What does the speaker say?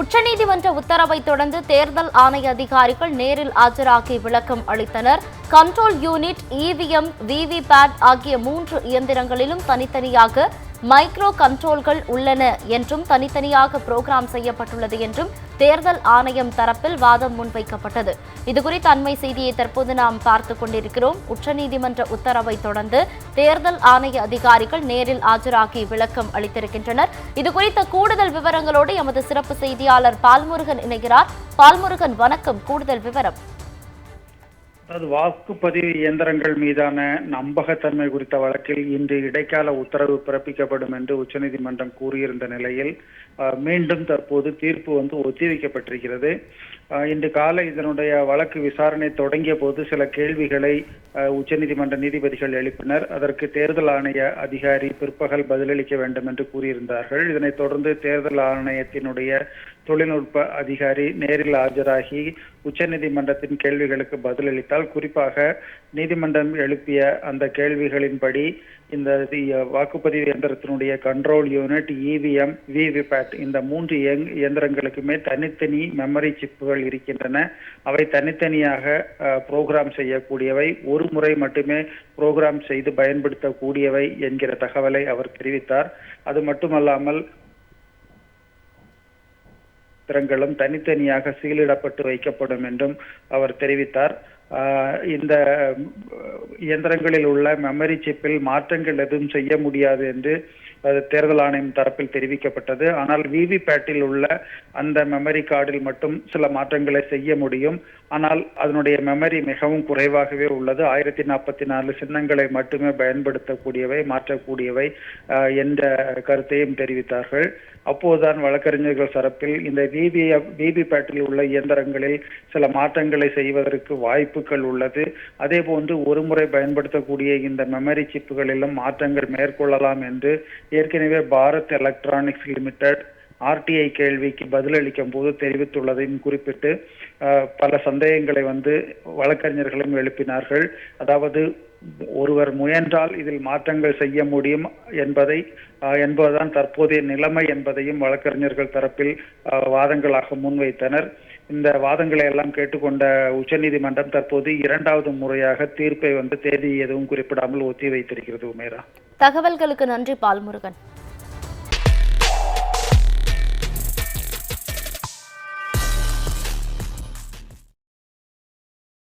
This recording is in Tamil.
உச்சநீதிமன்ற உத்தரவை தொடர்ந்து தேர்தல் ஆணைய அதிகாரிகள் நேரில் ஆஜராகி விளக்கம் அளித்தனர். கண்ட்ரோல் யூனிட் இவிஎம் விவிபேட் ஆகிய மூன்று இயந்திரங்களிலும் தனித்தனியாக மைக்ரோ கண்ட்ரோல்கள் உள்ளன என்றும் தனித்தனியாக புரோகிராம் செய்யப்பட்டுள்ளது என்றும் தேர்தல் ஆணையம் தரப்பில் வாதம் முன்வைக்கப்பட்டது. இதுகுறித்த அண்மை செய்தியை தற்போது நாம் பார்த்துக் கொண்டிருக்கிறோம். உச்சநீதிமன்ற உத்தரவை தொடர்ந்து தேர்தல் ஆணைய அதிகாரிகள் நேரில் ஆஜராகி விளக்கம் அளித்திருக்கின்றனர். இதுகுறித்த கூடுதல் விவரங்களோடு எமது சிறப்பு செய்தியாளர் பால்முருகன் இணைகிறார். பால்முருகன் வணக்கம். கூடுதல் விவரம். அதாவது வாக்குப்பதிவு இயந்திரங்கள் மீதான நம்பகத்தன்மை குறித்த வழக்கில் இன்று இடைக்கால உத்தரவு பிறப்பிக்கப்படும் என்று உச்சநீதிமன்றம் கூறியிருந்த நிலையில் மீண்டும் தற்போது தீர்ப்பு வந்து ஒத்திவைக்கப்பட்டிருக்கிறது. இன்று காலை இதனுடைய வழக்கு விசாரணை தொடங்கிய போது சில கேள்விகளை உச்சநீதிமன்ற நீதிபதிகள் எழுப்பினர். அதற்கு தேர்தல் ஆணைய அதிகாரி பிற்பகல் பதிலளிக்க வேண்டும் என்று கூறியிருந்தார்கள். இதனைத் தொடர்ந்து தேர்தல் ஆணையத்தினுடைய தொழில்நுட்ப அதிகாரி நேரில் ஆஜராகி உச்சநீதிமன்றத்தின் கேள்விகளுக்கு பதிலளித்தால் குறிப்பாக நீதிமன்றம் எழுப்பிய அந்த கேள்விகளின்படி இந்த வாக்குப்பதிவு இயந்திரத்தினுடைய கண்ட்ரோல் யூனிட் இவிஎம் விவிபேட் இந்த மூன்று இயந்திரங்களுக்குமே தனித்தனி மெமரி சிப்புகள் இருக்கின்றன. அவை தனித்தனியாக புரோகிராம் செய்யக்கூடியவை. ஒரு முறை மட்டுமே புரோகிராம் செய்து பயன்படுத்தக்கூடியவை என்கிற தகவலை அவர் தெரிவித்தார். அது மட்டுமல்லாமல் இயந்திரங்களும் தனித்தனியாக சீலிடப்பட்டு வைக்கப்படும் என்றும் அவர் தெரிவித்தார். இந்த இயந்திரங்களில் உள்ள மெமரி சிப்பில் மாற்றங்கள் எதுவும் செய்ய முடியாது என்று அது தேர்தல் ஆணையம் தரப்பில் தெரிவிக்கப்பட்டது. ஆனால் விவிபேட்டில் உள்ள அந்த மெமரி கார்டில் மட்டும் சில மாற்றங்களை செய்ய முடியும். ஆனால் அதனுடைய மெமரி மிகவும் குறைவாகவே உள்ளது. ஆயிரத்தி நாற்பத்தி நாலு சின்னங்களை மட்டுமே பயன்படுத்தக்கூடியவை மாற்றக்கூடியவை என்ற கருத்தையும் தெரிவித்தார்கள். அப்போதுதான் வழக்கறிஞர்கள் தரப்பில் இந்த விவி விவிபேட்டில் உள்ள இயந்திரங்களில் சில மாற்றங்களை செய்வதற்கு வாய்ப்பு வாய்ப்புகள் உள்ளது. அதே போன்று ஒரு முறை பயன்படுத்தக்கூடிய இந்த மெமரி சிப்புகளிலும் மாற்றங்கள் மேற்கொள்ளலாம் என்று ஏற்கனவே பாரத் எலக்ட்ரானிக்ஸ் லிமிடெட் ஆர்டிஐ கேள்விக்கு பதிலளிக்கும் போது தெரிவித்துள்ளதையும் குறிப்பிட்டு பல சந்தேகங்களை வந்து வழக்கறிஞர்களும் எழுப்பினார்கள். அதாவது ஒருவர் முயன்றால் இதில் மாற்றங்கள் செய்ய முடியும் என்பதை என்பதுதான் தற்போதைய நிலைமை என்பதையும் வழக்கறிஞர்கள் தரப்பில் வாதங்களாக முன்வைத்தனர். இந்த வாதங்களை எல்லாம் கேட்டுக்கொண்ட உச்சநீதிமன்றம் தற்போது இரண்டாவது முறையாக தீர்ப்பை வந்து தேதி எதுவும் குறிப்பிடாமல் ஒத்தி வைத்திருக்கிறது உமேரா. தகவல்களுக்கு நன்றி பால்முருகன்.